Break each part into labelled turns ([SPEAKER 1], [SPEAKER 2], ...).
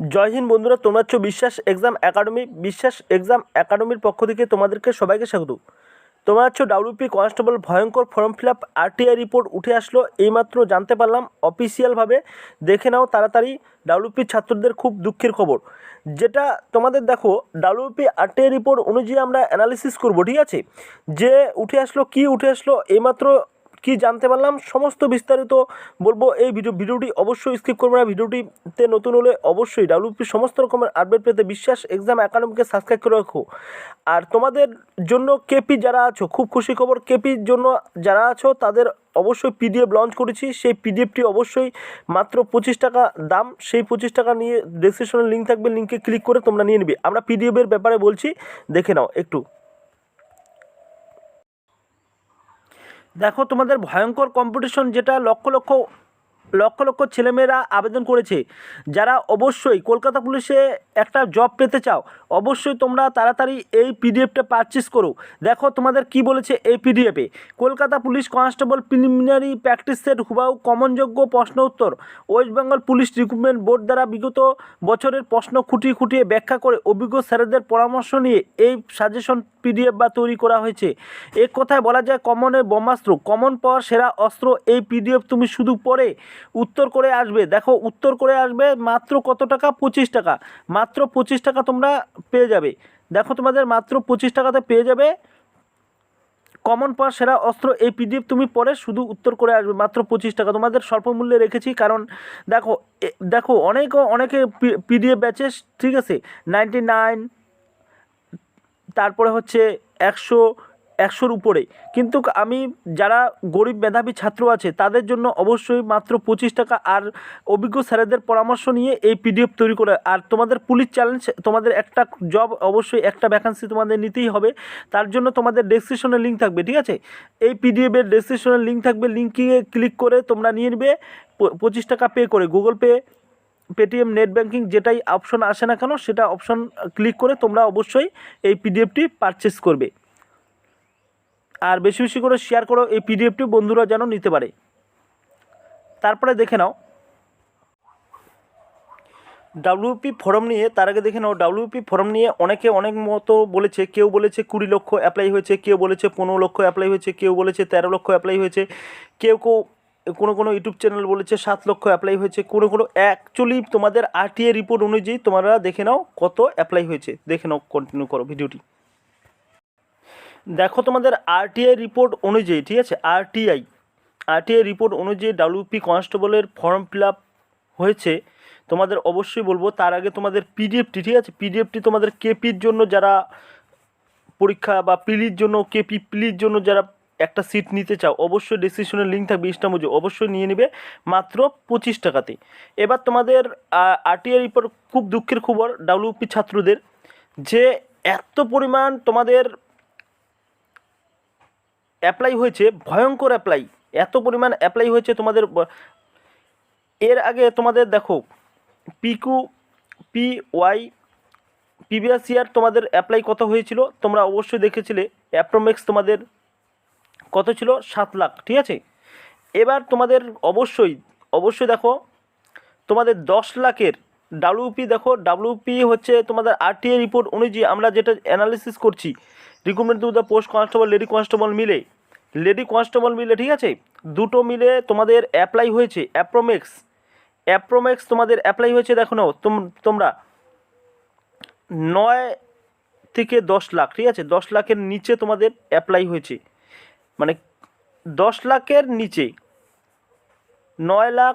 [SPEAKER 1] জয় হিন্দ বন্ধুরা, তোমরা হচ্ছ বিশ্বাস এক্সাম একাডেমি, বিশ্বাস এক্সাম একাডেমির পক্ষ থেকে তোমাদেরকে সবাইকে স্বাগত। তোমরা হচ্ছ ডাব্লিউপি কনস্টেবল ভয়ঙ্কর form fill up RTI report উঠে আসলো, এইমাত্র জানতে পারলাম অফিসিয়ালভাবে। দেখে নাও তাড়াতাড়ি ডাব্লিউপি ছাত্রদের খুব দুঃখের খবর। যেটা তোমাদের দেখো, ডাব্লিউপি আরটিআই রিপোর্ট অনুযায়ী আমরা অ্যানালিসিস করব, ঠিক আছে? যে উঠে আসলো, কি উঠে আসলো, এইমাত্র কি জানতে পারলাম, সমস্ত বিস্তারিত বলব এই ভিডিও ভিডিওটি অবশ্যই স্কিপ করবে না। ভিডিওটিতে নতুন হলে অবশ্যই ডাব্লিউপি সমস্ত রকমের আপডেট পেতে বিশ্বাস এক্সাম একাডেমিকে সাবস্ক্রাইব করে রাখো। আর তোমাদের জন্য কেপি যারা আছো, খুব খুশি খবর কেপির জন্য যারা আছো, তাদের অবশ্যই পিডিএফ লঞ্চ করেছি। সেই পিডিএফটি অবশ্যই মাত্র পঁচিশ টাকা দাম। সেই পঁচিশ টাকা নিয়ে ডেসক্রিপশনে লিঙ্ক থাকবে লিঙ্কে ক্লিক করে তোমরা নিয়ে নিবে। আমরা পিডিএফের ব্যাপারে বলছি, দেখে নাও একটু। দেখো, তোমাদের ভয়ঙ্কর কম্পিটিশন যেটা লক্ষ লক্ষ লক্ষ লক্ষ ছেলেমেয়েরা আবেদন করেছে। যারা অবশ্যই কলকাতা পুলিশে একটা জব পেতে চাও, অবশ্যই তোমরা তাড়াতাড়ি এই পিডিএফটা পারচেস করো। দেখো, তোমাদের কি বলেছে এই পিডিএফে Kolkata police constable preliminary practice set হুবাউ কমনযোগ্য প্রশ্ন উত্তর। West Bengal police recruitment board দ্বারা বিগত বছরের প্রশ্ন খুঁটিয়ে খুঁটিয়ে ব্যাখ্যা করে অভিজ্ঞ স্যারেদের পরামর্শ নিয়ে এই সাজেশন পিডিএফ বা তৈরি করা হয়েছে। এক কথায় বলা যায় কমনের ব্রহ্মাস্ত্র, কমন পাওয়ার সেরা অস্ত্র এই পিডিএফ তুমি শুধু পড়ে উত্তর করে আসবে। দেখো, উত্তর করে আসবে মাত্র কত টাকা? পঁচিশ টাকা। মাত্র পঁচিশ টাকা তোমরা পেয়ে যাবে। দেখো তোমাদের মাত্র পঁচিশ টাকাতে পেয়ে যাবে। কমন পাওয়ার সেরা অস্ত্র এই পিডিএফ তুমি পরে শুধু উত্তর করে আসবে, মাত্র পঁচিশ টাকা। তোমাদের স্বল্প মূল্যে রেখেছি, কারণ দেখো দেখো, অনেক, অনেকে পিডিএফ ব্যাচে ঠিক আছে? নাইনটি নাইন তারপরে হচ্ছে একশো, একশোর উপরে। কিন্তু আমি যারা গরিব মেধাবী ছাত্র আছে, তাদের জন্য অবশ্যই মাত্র পঁচিশ টাকা আর অভিজ্ঞ স্যারেদের পরামর্শ নিয়ে এই পিডিএফ তৈরি করে। আর তোমাদের পুলিশ চ্যালেঞ্জ, তোমাদের একটা জব অবশ্যই একটা ভ্যাকান্সি তোমাদের নিতেই হবে। তার জন্য তোমাদের ডেসক্রিপশনে লিঙ্ক থাকবে, ঠিক আছে? এই পিডিএফের ডেসক্রিপশনে লিঙ্ক থাকবে। লিঙ্কে ক্লিক করে তোমরা নিয়ে নেবে পঁচিশ টাকা পে করে। Google Pay Paytm net banking যেটাই অপশন আসে না কেন, সেটা অপশন ক্লিক করে তোমরা অবশ্যই এই পিডিএফটি পারচেস করবে। আর বেশি বেশি করে শেয়ার করো এই পিডিএফটি বন্ধুরা যেন নিতে পারে। তারপরে দেখে নাও। ডাব্লিউপি ফর্ম নিয়ে, তার আগে দেখে নাও ডাব্লিউপি ফর্ম নিয়ে অনেকে অনেক মতো বলেছে, কেউ বলেছে কুড়ি লক্ষ অ্যাপ্লাই হয়েছে, কেউ বলেছে পনেরো লক্ষ অ্যাপ্লাই হয়েছে, কেউ বলেছে তেরো লক্ষ অ্যাপ্লাই হয়েছে, কেউ কেউ কোনো কোনো ইউটিউব চ্যানেল বলেছে সাত লক্ষ অ্যাপ্লাই হয়েছে, কোনো কোনো অ্যাকচুয়ালি তোমাদের আরটিএ রিপোর্ট অনুযায়ী তোমরা দেখে নাও কত অ্যাপ্লাই হয়েছে, দেখে নাও কন্টিনিউ করো ভিডিওটি। দেখো তোমাদের আরটিআই রিপোর্ট অনুযায়ী, ঠিক আছে? আরটিআই আরটিআই রিপোর্ট অনুযায়ী ডাব্লিউপি কনস্টেবলের ফর্ম ফিল হয়েছে। তোমাদের অবশ্যই বলব, তার আগে তোমাদের পিডিএফটি ঠিক আছে? পিডিএফটি তোমাদের কেপির জন্য যারা পরীক্ষা বা পিলির জন্য কেপি পিলির জন্য যারা একটা সিট নিতে চাও, অবশ্যই ডিসক্রিপশনের লিঙ্ক থাকবে ইনস্টা মুজে অবশ্যই নিয়ে নেবে মাত্র পঁচিশ টাকাতে এবার তোমাদের আরটিআই রিপোর্ট খুব দুঃখের খবর ডাব্লিউপি ছাত্রদের, যে এত পরিমাণ তোমাদের অ্যাপ্লাই হয়েছে, ভয়ঙ্কর অ্যাপ্লাই এত পরিমাণ অ্যাপ্লাই হয়েছে তোমাদের এর আগে তোমাদের দেখো পিকু পি ওয়াই প্রিভিয়াস ইয়ার তোমাদের অ্যাপ্লাই কত হয়েছিল, তোমরা অবশ্যই দেখেছিলে অ্যাপ্রোমেক্স তোমাদের কত ছিল? সাত লাখ, ঠিক আছে? এবার তোমাদের অবশ্যই অবশ্যই দেখো, তোমাদের দশ লাখের ডাব্লিউপি দেখো ডাব্লিউপি হচ্ছে তোমাদের আরটিআই রিপোর্ট অনুযায়ী আমরা যেটা অ্যানালিসিস করছি recruitment to the post constable lady constable মিলে। লেডি কনস্টেবল মিলে, ঠিক আছে? দুটো মিলে তোমাদের অ্যাপ্লাই হয়েছে অ্যাপ্রোমেক্স অ্যাপ্রোমেক্স তোমাদের অ্যাপ্লাই হয়েছে, দেখো নাও, তোম- তোমরা। নয় থেকে দশ লাখ, ঠিক আছে? দশ লাখের নিচে তোমাদের অ্যাপ্লাই হয়েছে। মানে দশ লাখের নিচে নয় লাখ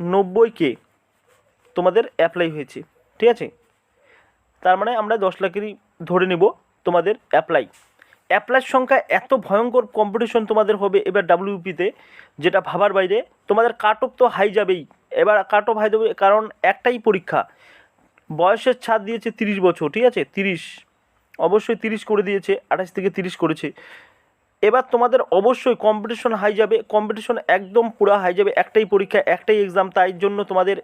[SPEAKER 1] নব্বই কে তোমাদের অ্যাপ্লাই হয়েছে, ঠিক আছে? তার মানে আমরা দশ লাখেরই ধরে নেব তোমাদের অ্যাপ্লাই অ্যাপ্লাইয়ের সংখ্যা এত ভয়ঙ্কর কম্পিটিশন তোমাদের হবে এবার ডাব্লিউপিতে যেটা ভাবার বাইরে। তোমাদের কাট অফ তো হাই যাবেই। এবার কাট অফ হাই দেবে কারণ একটাই পরীক্ষা। বয়সের ছাড় দিয়েছে তিরিশ বছর, ঠিক আছে? তিরিশ। অবশ্যই তিরিশ করে দিয়েছে, আঠাশ থেকে তিরিশ করেছে। এবার তোমাদের অবশ্যই কম্পিটিশন হাই যাবে কম্পিটিশন একদম পুরো হাই যাবে, একটাই পরীক্ষা, একটাই এক্সাম তাই জন্য তোমাদের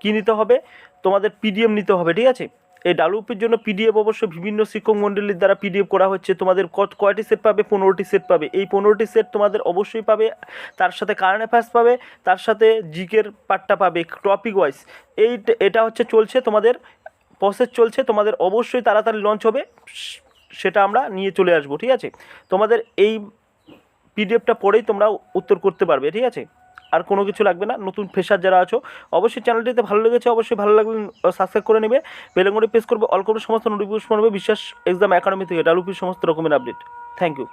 [SPEAKER 1] কী নিতে হবে? তোমাদের পিডিএম নিতে হবে, ঠিক আছে? এই ডাব্লিউপির জন্য পিডিএফ অবশ্য বিভিন্ন শিক্ষক মণ্ডলীর দ্বারা পিডিএফ করা হচ্ছে। তোমাদের কত, কয়টি সেট পাবে? পনেরোটি সেট পাবে। এই পনেরোটি সেট তোমাদের অবশ্যই পাবে, তার সাথে কারেন্ট অ্যাফেয়ার্স পাবে, তার সাথে জিকের পার্টটা পাবে টপিক ওয়াইজ এই, এটা হচ্ছে চলছে তোমাদের প্রসেস চলছে, তোমাদের অবশ্যই তাড়াতাড়ি লঞ্চ হবে। সেটা আমরা নিয়ে চলে আসব, ঠিক আছে? তোমাদের এই পিডিএফটা পড়েই তোমরা উত্তর করতে পারবে, ঠিক আছে? আর কোনো কিছু লাগবে না, নতুন ফ্রেশার যারা আছো, অবশ্যই চ্যানেলটিতে ভালো লেগেছে, অবশ্যই ভালো লাগলে সাবস্ক্রাইব করে নেবে। বেলঙ্গড়ি প্রেস করবে অল করবে, সমস্ত নোটিফিকেশন পাবে বিশ্বাস এক্সাম একাডেমি থেকে ডাব্লিউপির সমস্ত রকমের আপডেট থ্যাংক ইউ